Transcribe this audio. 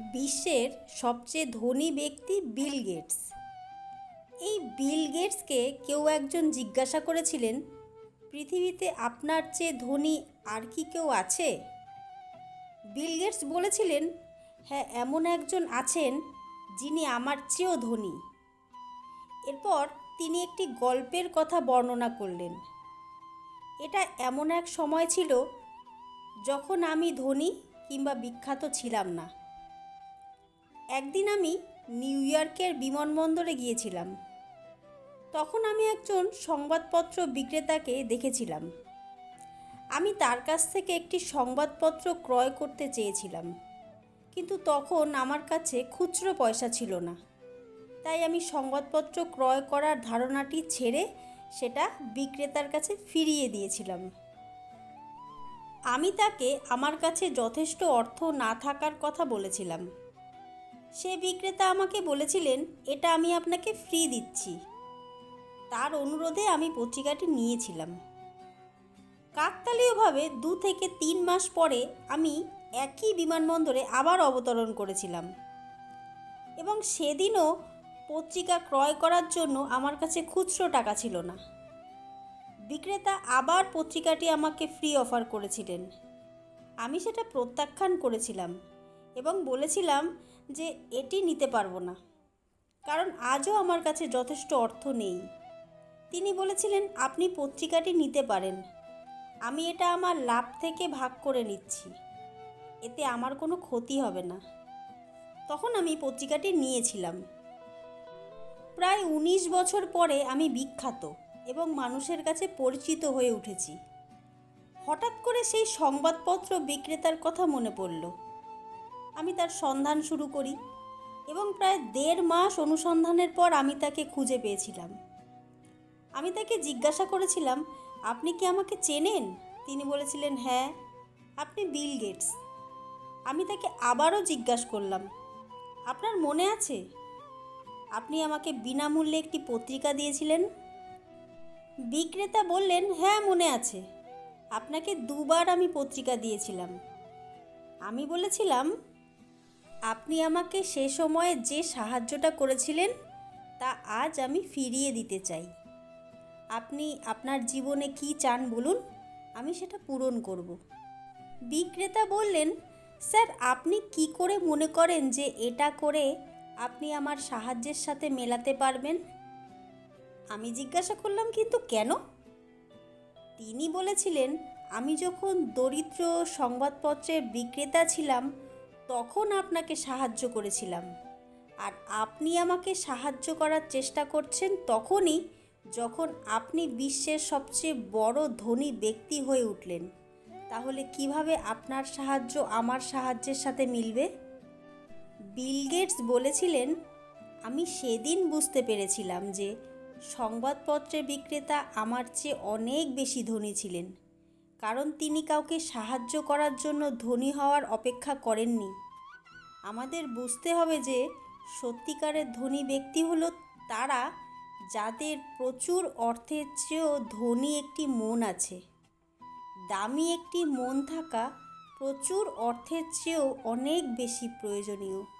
বিশ্বের সবচেয়ে ধনী ব্যক্তি বিল গেটস। এই বিল গেটসকে কেউ একজন জিজ্ঞাসা করেছিলেন, পৃথিবীতে আপনার চেয়ে ধনী আর কি কেউ আছে? বিল গেটস বলেছিলেন হ্যাঁ এমন একজন আছেন যিনি আমার চেয়েও ধনী। এরপর তিনি একটি গল্পের কথা বর্ণনা করলেন। এটা এমন এক সময় ছিল যখন আমি ধনী কিংবা বিখ্যাত ছিলাম না। একদিন আমি নিউ ইয়র্কের বিমানবন্দরে গিয়েছিলাম। তখন আমি একজন সংবাদপত্র বিক্রেতাকে দেখেছিলাম। আমি তার কাছ থেকে একটি সংবাদপত্র ক্রয় করতে চেয়েছিলাম। কিন্তু তখন আমার কাছে খুচরো পয়সা ছিল না। তাই আমি সংবাদপত্র ক্রয় করার ধারণাটি ছেড়ে সেটা বিক্রেতার কাছে ফিরিয়ে দিয়েছিলাম। আমি তাকে আমার কাছে যথেষ্ট অর্থ না থাকার কথা বলেছিলাম। সে বিক্রেতা আমাকে বলেছিলেন, এটা আমি আপনাকে ফ্রি দিচ্ছি। তার অনুরোধে আমি পত্রিকাটি নিয়েছিলাম। কাকতালীয়ভাবে দু থেকে তিন মাস পরে আমি একই বিমানবন্দরে আবার অবতরণ করেছিলাম। এবং সেদিনও পত্রিকা ক্রয় করার জন্য আমার কাছে খুচরো টাকা ছিল না। বিক্রেতা আবার পত্রিকাটি আমাকে ফ্রি অফার করেছিলেন। আমি সেটা প্রত্যাখ্যান করেছিলাম এবং বলেছিলাম যে এটি নিতে পারব না। কারণ আজও আমার কাছে যথেষ্ট অর্থ নেই। তিনি বলেছিলেন, আপনি পত্রিকাটি নিতে পারেন। আমি এটা আমার লাভ থেকে ভাগ করে নিচ্ছি। এতে আমার কোনো ক্ষতি হবে না। তখন আমি পত্রিকাটি নিয়েছিলাম। প্রায় উনিশ বছর পরে আমি বিখ্যাত এবং মানুষের কাছে পরিচিত হয়ে উঠেছি। হঠাৎ করে সেই সংবাদপত্র বিক্রেতার কথা মনে পড়ল। আমি তার সন্ধান শুরু করি এবং প্রায় দেড় মাস অনুসন্ধানের পর আমি তাকে খুঁজে পেয়েছিলাম। আমি তাকে জিজ্ঞাসা করেছিলাম, আপনি কি আমাকে চেনেন? তিনি বলেছিলেন হ্যাঁ আপনি বিল গেটস। আমি তাকে আবারও জিজ্ঞাসা করলাম, আপনার মনে আছে? আপনি আমাকে বিনামূল্যে একটি পত্রিকা দিয়েছিলেন? বিক্রেতা বললেন হ্যাঁ মনে আছে। আপনাকে দুবার আমি পত্রিকা দিয়েছিলাম। আমি বলেছিলাম আপনি আমাকে সে সময়ে যে সাহায্যটা করেছিলেন, তা আজ আমি ফিরিয়ে দিতে চাই। আপনি আপনার জীবনে কি চান বলুন? আমি সেটা পূরণ করব। বিক্রেতা বললেন, স্যার, আপনি কি করে মনে করেন যে এটা করে আপনি আমার সাহায্যের সাথে মেলাতে পারবেন? আমি জিজ্ঞাসা করলাম, কিন্তু কেন? তিনি বলেছিলেন, আমি যখন দরিদ্র সংবাদপত্রের বিক্রেতা ছিলাম তখন আপনাকে সাহায্য করেছিলাম। আর আপনি আমাকে সাহায্য করার চেষ্টা করছেন তখনই যখন আপনি বিশ্বের সবচেয়ে বড় ধনী ব্যক্তি হয়ে উঠলেন। তাহলে কীভাবে আপনার সাহায্য আমার সাহায্যের সাথে মিলবে? বিল গেটস বলেছিলেন, আমি সেদিন বুঝতে পেরেছিলাম যে সংবাদপত্রের বিক্রেতা আমার চেয়ে অনেক বেশি ধনী ছিলেন। কারণ তিনি কাউকে সাহায্য করার জন্য ধনী হওয়ার অপেক্ষা করেননি। আমাদের বুঝতে হবে যে সত্যিকারের ধনী ব্যক্তি হলো তারা যাদের প্রচুর অর্থের চেয়েও ধনী একটি মন আছে। দামি একটি মন থাকা প্রচুর অর্থের চেয়েও অনেক বেশি প্রয়োজনীয়।